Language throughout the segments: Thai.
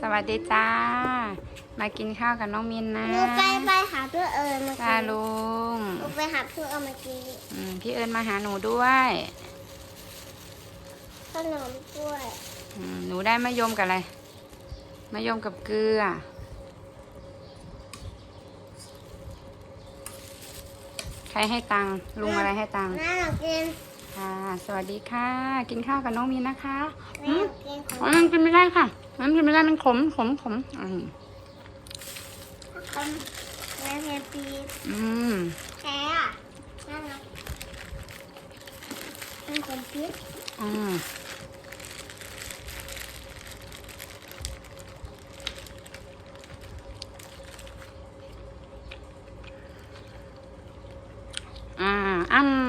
สวัสดีจ้า มากินข้าวกับน้องมินนะหนูไปไปหาเพื่อเอิญมาจ้ากินลุงหนูไปหาเพื่อเอามากินอืมพี่เอิญมาหาหนูด้วยขนมด้วยอืมหนูได้มะยมกับอะไรมะยมกับเกลือ ใครให้ตังค์ลุงอะไรให้ตังค์แม่หนูกิน ค่ะ สวัสดีค่ะ กินข้าวกับน้องมินนะคะแม่หนูกินขอ๋อมันกินไม่ได้ค่ะ มันกินไม่ได้มันขมขมขมอืมนมแม่เพปีอืมแพ้อะนั่นนะมันขมพิษอืมอ่าอ้ำ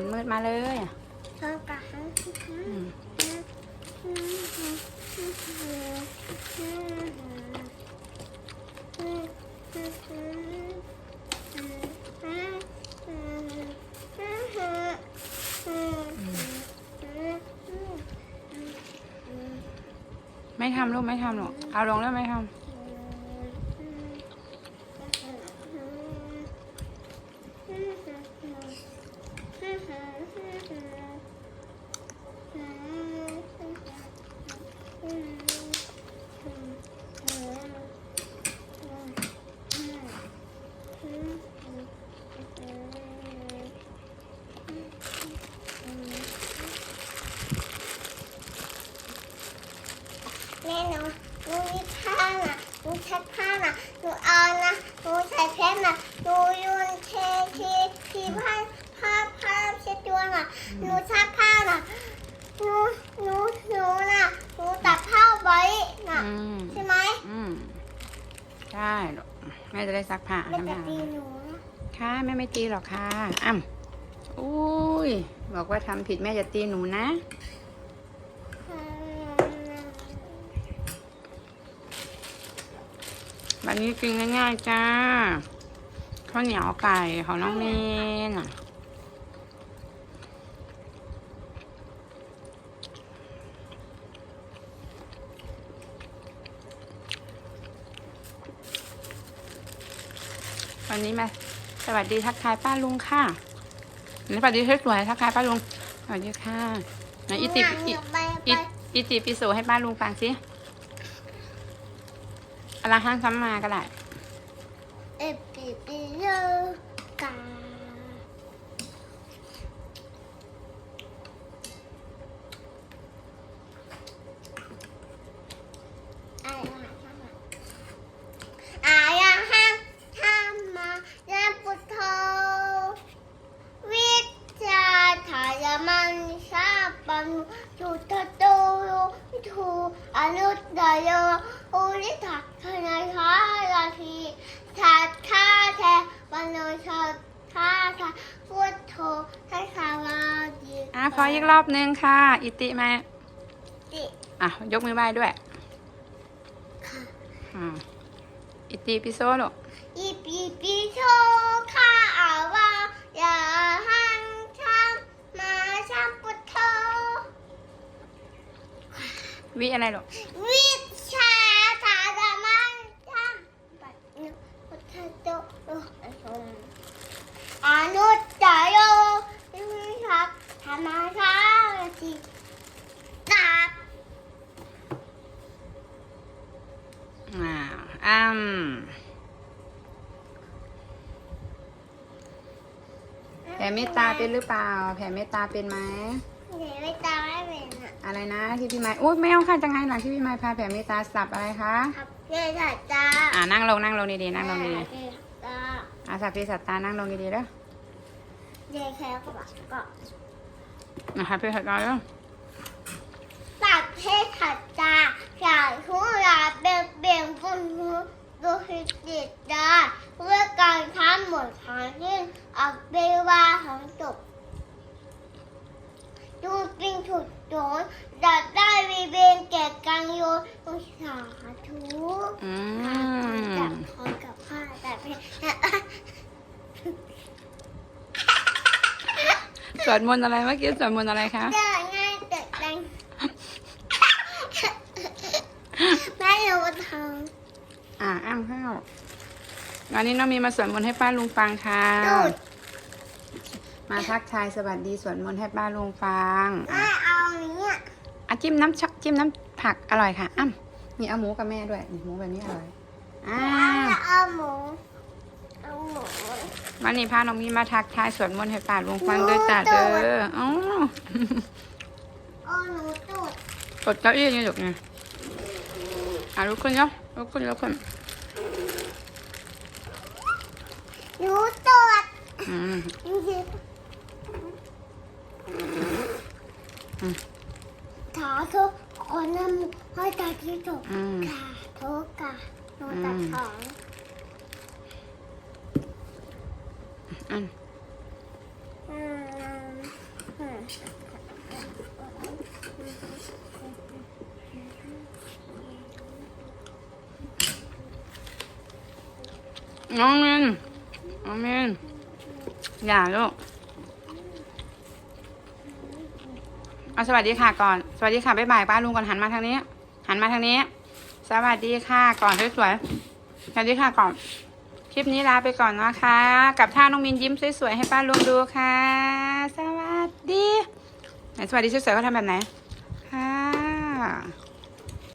นมืดมาเลยชอบกับไม่ทำลูกไม่ทำหรอกเอาลงแล้วไม่ทำ แม่หนูหนูมีผ้าน่ะหนูใช้ผ้าน่ะหนูเอานะหนูใส่เพชรน่ะหนูโยนเททีทีผ้าผ้าผ้าเช็ด ตัวน่ะหนูซักผ้าน่ะหนูหนูหนูน่ะหนูตัดผ้าไว้น่ะอืม ใช่ไหมอืมใช่ลูกแม่จะได้ซักผ้ามันให้จะแม่ตีหนูนะค่ะแม่ไม่ตีหรอกค่ะอ้ำอุ้ย บอกว่าทำผิดแม่จะตีหนูนะวันนี้กินง่ายๆจ้าข้าวเหนียวไก่ของน้องเมน วันนี้มาสวัสดีทักทายป้าลุงค่ะนี่สวัสดีเฮ้ยสวยทักทายป้าลุงสวัสดีค่ะไหนอิติหอินูไปไปอิอิติปิโสให้ป้าลุงฟังสิอรหังสัมมาก็ได้เอปิปิโยกาอายังหังทำมายังพุทโธวิชาทายมันชา ปันจุตโตโยทูอนุตตโยอุริทักขณทาลาทีทัดข้าแทวันโนชัดข้าทาพุทโธให้ขาวาดีอะขออีกรอบหนึ่งค่ะ อิติมาติอะ ยกมือไหว้ด้วยอิติปิโสลูกอีปีปีโชข้าอาวาอย่าหังชัมมาชัมพุทโธ วิอะไรลูกวิชาสาธมันทำปัจจุพุทธโตโลอชมอนุตตโยวิชักธรรมชาติตาบอ่าอ้ำแผ่เมตตาเป็นหรือเปล่า แผ่เมตตาเป็นไหมเดี๋ยวไม่ตา นะที่พี่ไม้อุ้ยไม่เอาค่ะจังไงหลังที่พี่ไม้พาแผ่เมตตาสับอะไรคะครับเดี๋ยวถัดตาอ่านั่งลงนั่งลงดีๆนั่งลงดีเดี๋ยวถัดตาๆอ่าสับพี่สัตตานั่งลงดีๆเด้อเดี๋ยวแค่ก็บอกก็นะคะพี่สัตตาเด้อตัดให้ถัดตาจากทุลาเบี่ยงเบี่ยงบนหูดูหิติดตาเพื่อการทำหมดทางที่อักเบว่าทั้งจบ ดูปิงถูก โดนดัดได้วีเบนแก่กังโยต้องสาธุอืจัมบคอกับผ้าแต่เพสวดมนต์อะไรเมื่อกี้สวดมนต์อะไรคะเจอง่ายเด็กแดงแม่หนูทอ่าอ้ำข้าววันนี้น้องมีมาสวดมนต์ให้ป้าลุงฟังค่ะำดูดมาทักทายสวัสดีสวดมนต์ให้ป้าลุงฟังแม่ เอาเนี้ยอะจิ้มน้ำชักจิ้มน้ำผักอร่อยค่ะ อ้ำนี่เอาหมูกับแม่ด้วยนี่หมูแบบนี้อร่อยอ่าจะเอาหมูเอาหมูวันนี้พาน้องมีมาทักทายสวดมนต์ให้ป้าลุงฟังด้วยจ้าเด้ออ๋อเอาหนูตูดกดเก้าอี้นี่ลูกนี่อะลุกขึ้นเนาะลุกขึ้นลุกขึ้นหนูตูดอืม จริงๆขาทุกคนนั่นให้ตาที่จบอืมขาทุกกะหนูตัดของอืมอืมอืมน้องมินน้องมินอย่าลูก เอาสวัสดีค่ะก่อน สวัสดีค่ะบ๊ายบายป้าลุงก่อนหันมาทางนี้ หันมาทางนี้ สวัสดีค่ะก่อนสวยๆสวัสดีค่ะก่อน คลิปนี้ลาไปก่อนนะคะ กับท่าน้องมินยิ้มสวยๆให้ป้าลุงดูค่ะ สวัสดีไหนสวัสดีสวยๆเขาทำแบบไหนค่ะ